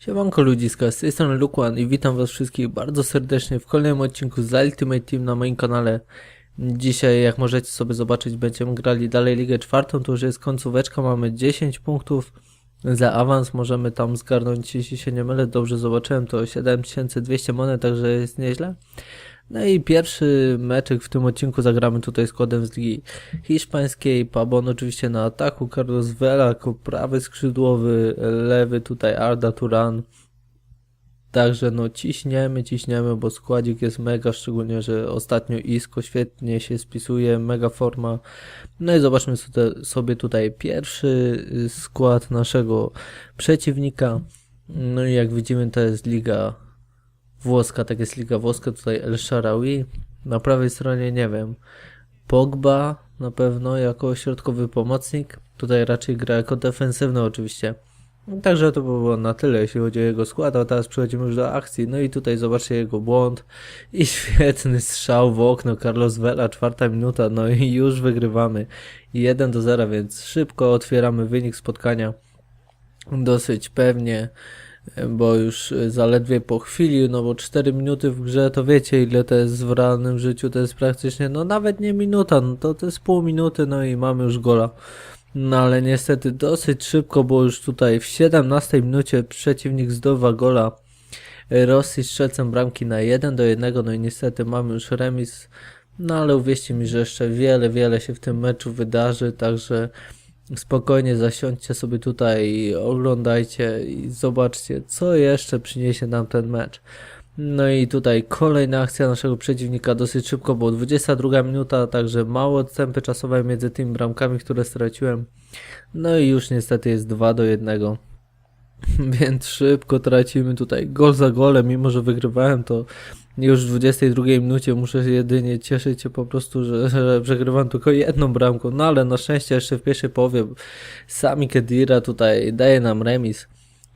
Siemanko ludziska, z tej strony Lukwan i witam was wszystkich bardzo serdecznie w kolejnym odcinku z Ultimate Team na moim kanale. Dzisiaj, jak możecie sobie zobaczyć, będziemy grali dalej Ligę Czwartą, to już jest końcóweczka, mamy 10 punktów za awans, możemy tam zgarnąć, jeśli się nie mylę, dobrze zobaczyłem, to 7200 monet, także jest nieźle. No i pierwszy meczek w tym odcinku zagramy tutaj składem z Ligi Hiszpańskiej. Pabon oczywiście na ataku, Carlos Vela jako prawy skrzydłowy, lewy tutaj Arda Turan. Także no ciśniemy, ciśniemy, bo składzik jest mega, szczególnie, że ostatnio Isco świetnie się spisuje, mega forma. No i zobaczmy sobie- tutaj pierwszy skład naszego przeciwnika. No i jak widzimy to jest liga włoska, tak jest liga włoska, tutaj El Sharawi. Na prawej stronie nie wiem, Pogba na pewno jako środkowy pomocnik. Tutaj raczej gra jako defensywny oczywiście. Także to by było na tyle, jeśli chodzi o jego skład, a teraz przechodzimy już do akcji. No i tutaj zobaczcie jego błąd i świetny strzał w okno Carlos Vela, czwarta minuta, no i już wygrywamy 1 do 0, więc szybko otwieramy wynik spotkania. Dosyć pewnie, bo już zaledwie po chwili, no bo 4 minuty w grze, to wiecie ile to jest w realnym życiu, to jest praktycznie, no nawet nie minuta, no to, to jest pół minuty, no i mamy już gola. No ale niestety dosyć szybko, bo już tutaj w 17 minucie przeciwnik zdobywa gola. Rosji strzelcem bramki na 1 do 1, no i niestety mamy już remis. No ale uwierzcie mi, że jeszcze wiele, wiele się w tym meczu wydarzy, także spokojnie zasiądźcie sobie tutaj oglądajcie i zobaczcie, co jeszcze przyniesie nam ten mecz. No i tutaj kolejna akcja naszego przeciwnika dosyć szybko, bo 22 minuta, także mało odstępy czasowe między tymi bramkami, które straciłem. No i już niestety jest 2 do 1. Więc szybko tracimy tutaj gol za golem, mimo że wygrywałem to już w 22 minucie muszę jedynie cieszyć się po prostu, że, że przegrywam tylko jedną bramką, no ale na szczęście jeszcze w pierwszej połowie sami Kedira tutaj daje nam remis.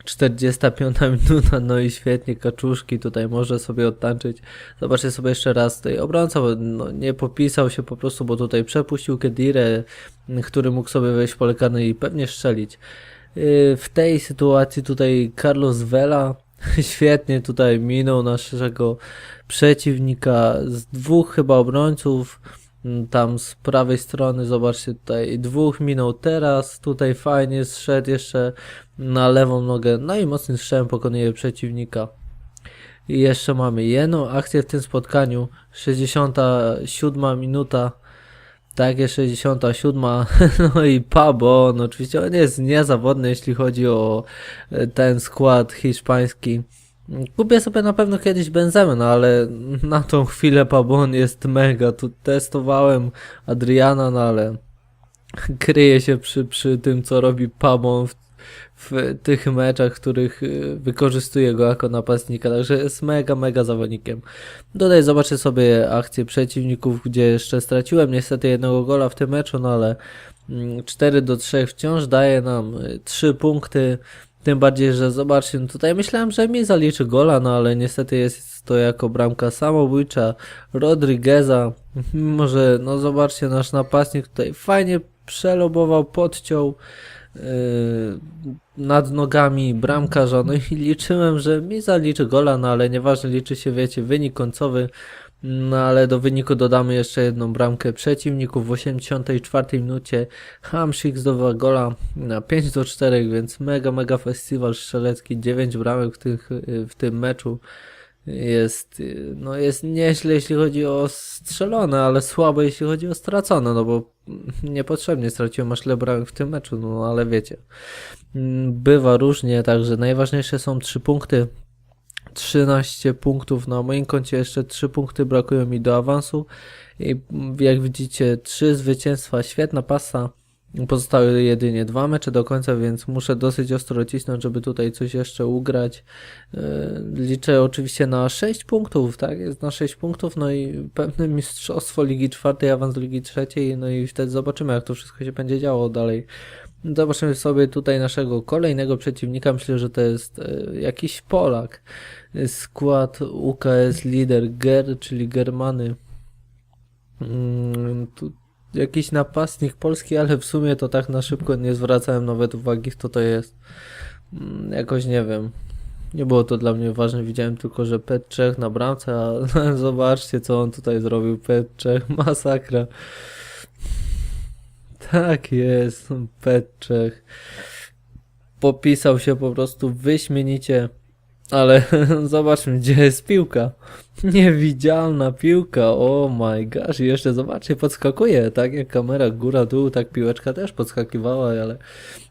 45 minuta, no i świetnie, kaczuszki tutaj może sobie odtańczyć. Zobaczcie sobie jeszcze raz tutaj obrońca, no, nie popisał się po prostu, bo tutaj przepuścił Kedirę, który mógł sobie wejść w pole i pewnie strzelić. Yy, W tej sytuacji tutaj Carlos Vela świetnie tutaj minął naszego przeciwnika z dwóch chyba obrońców. Mm, Tam z prawej strony, zobaczcie tutaj, dwóch minął teraz, tutaj fajnie zszedł jeszcze na lewą nogę, no i mocnym strzałem pokonuje przeciwnika. I jeszcze mamy jedną akcję w tym spotkaniu, 67 minuta, takie 67, no i Pabon, oczywiście on jest niezawodny jeśli chodzi o e, ten skład hiszpański. Kupię sobie na pewno kiedyś benzemę, no ale na tą chwilę Pabon jest mega. Tu testowałem Adriana, no ale kryje się przy, przy tym, co robi Pabon w, w tych meczach, w których y, wykorzystuje go jako napastnika. Także jest mega, mega zawodnikiem. Tutaj zobaczę sobie akcję przeciwników, gdzie jeszcze straciłem niestety jednego gola w tym meczu, no ale mm, 4 do 3 wciąż daje nam 3 punkty. Tym bardziej, że zobaczcie, no tutaj myślałem, że mi zaliczy gola, no ale niestety jest to jako bramka samobójcza Rodrigueza. Mimo, że no zobaczcie, nasz napastnik tutaj fajnie przelobował, podciął nad nogami bramkarza, no i liczyłem, że mi zaliczy gola, no ale nieważne, liczy się, wiecie, wynik końcowy. No ale do wyniku dodamy jeszcze jedną bramkę przeciwników w 84 minucie. Hamsik zdobywa gola na 5 do 4, więc mega, mega festiwal strzelecki. 9 bramek w, tych, w tym meczu jest, no jest nieźle jeśli chodzi o strzelone, ale słabo jeśli chodzi o stracone, no bo niepotrzebnie straciłem aż bramek w tym meczu, no ale wiecie. Bywa różnie, także najważniejsze są 3 punkty. 13 punktów na moim koncie, jeszcze 3 punkty brakują mi do awansu i jak widzicie 3 zwycięstwa, świetna pasa. Pozostały jedynie dwa mecze do końca, więc muszę dosyć ostro cisnąć, żeby tutaj coś jeszcze ugrać. Yy, Liczę oczywiście na 6 punktów, tak? Jest na 6 punktów, no i pewne mistrzostwo Ligi Czwartej, awans do Ligi Trzeciej, no i wtedy zobaczymy, jak to wszystko się będzie działo dalej. Zobaczymy sobie tutaj naszego kolejnego przeciwnika. Myślę, że to jest e, jakiś Polak. Skład UKS Lider Ger, czyli Germany. Mm, tu jakiś napastnik polski, ale w sumie to tak na szybko nie zwracałem nawet uwagi, kto to jest. Mm, Jakoś nie wiem. Nie było to dla mnie ważne, widziałem tylko, że Pet 3 na bramce, a zobaczcie co on tutaj zrobił, Pet 3, masakra. Tak jest, Pet 3. Popisał się po prostu wyśmienicie, ale zobaczmy gdzie jest piłka. Niewidzialna piłka, oh my gosh, i jeszcze zobaczcie, podskakuje, tak jak kamera góra-dół, tak piłeczka też podskakiwała, ale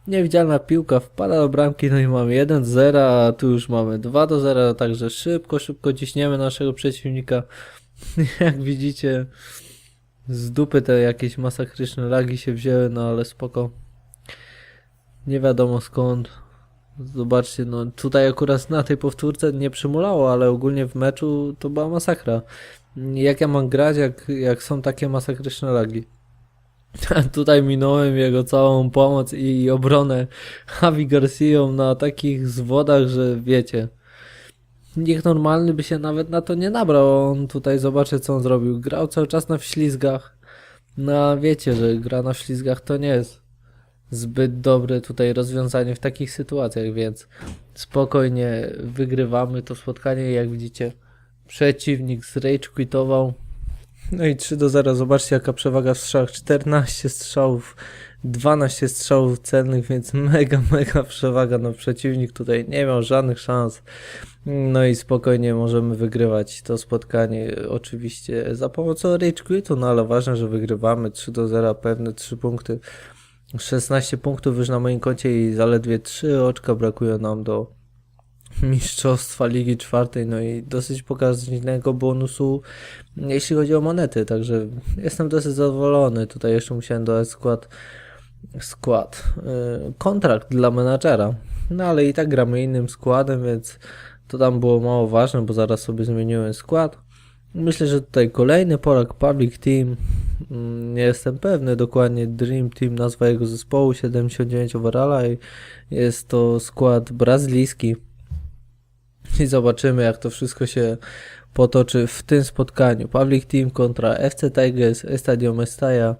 niewidzialna piłka wpada do bramki, no i mamy 1-0, a tu już mamy 2-0, także szybko, szybko ciśniemy naszego przeciwnika. Jak widzicie, z dupy te jakieś masakryczne lagi się wzięły, no ale spoko. Nie wiadomo skąd. Zobaczcie, no tutaj akurat na tej powtórce nie przymulało, ale ogólnie w meczu to była masakra. Jak ja mam grać, jak, jak są takie masakryczne lagi? Tutaj minąłem jego całą pomoc i obronę Javi Garcia na takich zwodach, że wiecie. Nikt normalny by się nawet na to nie nabrał. On tutaj zobaczy co on zrobił. Grał cały czas na wślizgach. No a wiecie, że gra na wślizgach to nie jest zbyt dobre tutaj rozwiązanie w takich sytuacjach, więc spokojnie wygrywamy to spotkanie. Jak widzicie, przeciwnik z rage quitował. No i 3 do 0. Zobaczcie jaka przewaga w strzałach. 14 strzałów, 12 strzałów celnych, więc mega, mega przewaga. No przeciwnik tutaj nie miał żadnych szans. No i spokojnie możemy wygrywać to spotkanie. Oczywiście za pomocą rage quitu, no ale ważne, że wygrywamy 3 do 0, pewne 3 punkty. 16 punktów już na moim koncie i zaledwie 3 oczka brakuje nam do mistrzostwa Ligi Czwartej, no i dosyć pokaźnego bonusu, jeśli chodzi o monety, także jestem dosyć zadowolony. Tutaj jeszcze musiałem dodać skład, skład, yy, kontrakt dla menadżera, no ale i tak gramy innym składem, więc to tam było mało ważne, bo zaraz sobie zmieniłem skład. Myślę, że tutaj kolejny Polak Public Team, nie jestem pewny dokładnie, Dream Team nazwa jego zespołu, 79 overalla i jest to skład brazylijski. I zobaczymy jak to wszystko się potoczy w tym spotkaniu. Public Team kontra FC Tigers, Estadio Mestalla.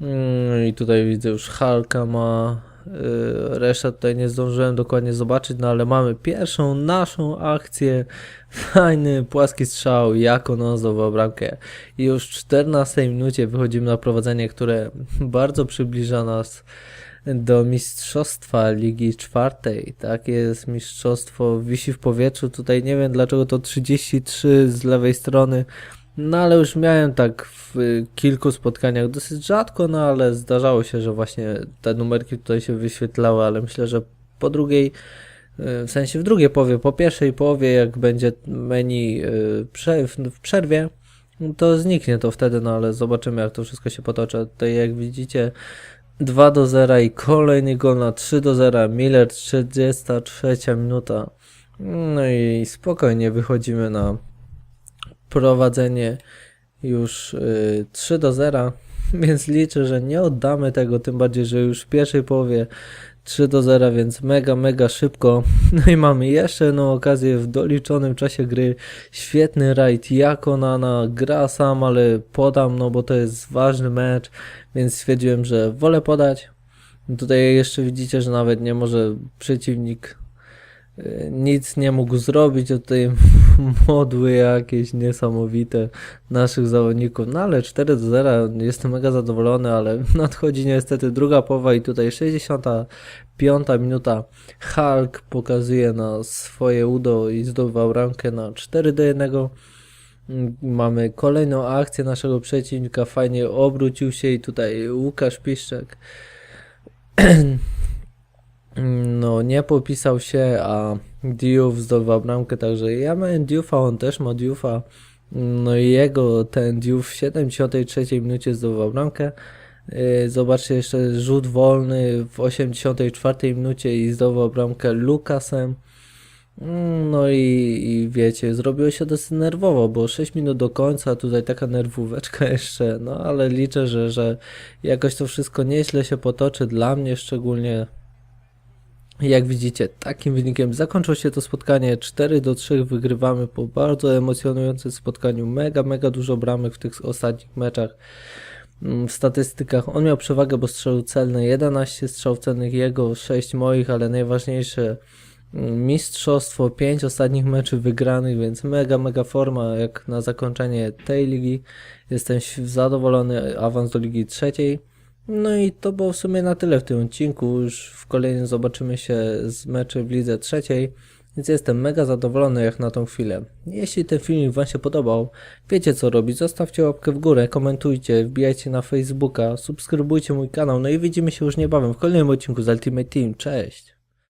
Mm, I tutaj widzę już Halka ma, reszta tutaj nie zdążyłem dokładnie zobaczyć, no ale mamy pierwszą naszą akcję. Fajny płaski strzał, jako on zdobył bramkę. I już w 14 minucie wychodzimy na prowadzenie, które bardzo przybliża nas do mistrzostwa Ligi Czwartej. Tak jest, mistrzostwo wisi w powietrzu. Tutaj nie wiem dlaczego to 33 z lewej strony. No ale już miałem tak w kilku spotkaniach dosyć rzadko, no ale zdarzało się, że właśnie te numerki tutaj się wyświetlały, ale myślę, że po drugiej, y, w sensie w drugiej połowie, po pierwszej połowie, jak będzie menu w- w przerwie, to zniknie to wtedy, no ale zobaczymy jak to wszystko się potoczy. Tutaj jak widzicie 2 do 0 i kolejny gol na 3 do 0. Miller 33 minuta. No i spokojnie wychodzimy na prowadzenie już y, 3 do 0. Więc liczę, że nie oddamy tego, tym bardziej, że już w pierwszej połowie 3 do 0, więc mega, mega szybko. No i mamy jeszcze jedną okazję w doliczonym czasie gry. Świetny rajd Jakonana, gra sam, ale podam, no bo to jest ważny mecz, więc stwierdziłem, że wolę podać. Tutaj jeszcze widzicie, że nawet nie może przeciwnik y, nic nie mógł zrobić od tej modły jakieś niesamowite naszych zawodników. No ale 4 do 0, jestem mega zadowolony, ale nadchodzi niestety druga połowa i tutaj 65 minuta. Hulk pokazuje na swoje udo i zdobywa bramkę na 4 do 1. Mm, Mamy kolejną akcję naszego przeciwnika, fajnie obrócił się i tutaj Łukasz Piszczek no nie popisał się, a Diouf zdobywa bramkę, także ja miałem Diouf'a, on też ma Diouf'a, no i jego ten Diouf w 73 minucie zdobywał bramkę. Yy, Zobaczcie jeszcze rzut wolny w 84 minucie i zdobywał bramkę Lukasem. Mm, No i, i wiecie, zrobiło się dosyć nerwowo, bo 6 minut do końca, tutaj taka nerwóweczka jeszcze, no ale liczę, że, że jakoś to wszystko nieźle się potoczy, dla mnie szczególnie. Jak widzicie, takim wynikiem zakończyło się to spotkanie 4 do 3 wygrywamy po bardzo emocjonującym spotkaniu, mega, mega dużo bramek w tych ostatnich meczach. Mm, W statystykach on miał przewagę, bo strzelił celne 11 strzał celnych jego, 6 moich, ale najważniejsze mistrzostwo, 5 ostatnich meczów wygranych, więc mega, mega forma jak na zakończenie tej ligi. Jestem zadowolony, awans do ligi trzeciej. No i to było w sumie na tyle w tym odcinku. Już w kolejnym zobaczymy się z meczy w lidze trzeciej. Więc jestem mega zadowolony jak na tą chwilę. Jeśli ten filmik Wam się podobał, wiecie co robić. Zostawcie łapkę w górę, komentujcie, wbijajcie na Facebooka, subskrybujcie mój kanał. No i widzimy się już niebawem w kolejnym odcinku z Ultimate Team. Cześć!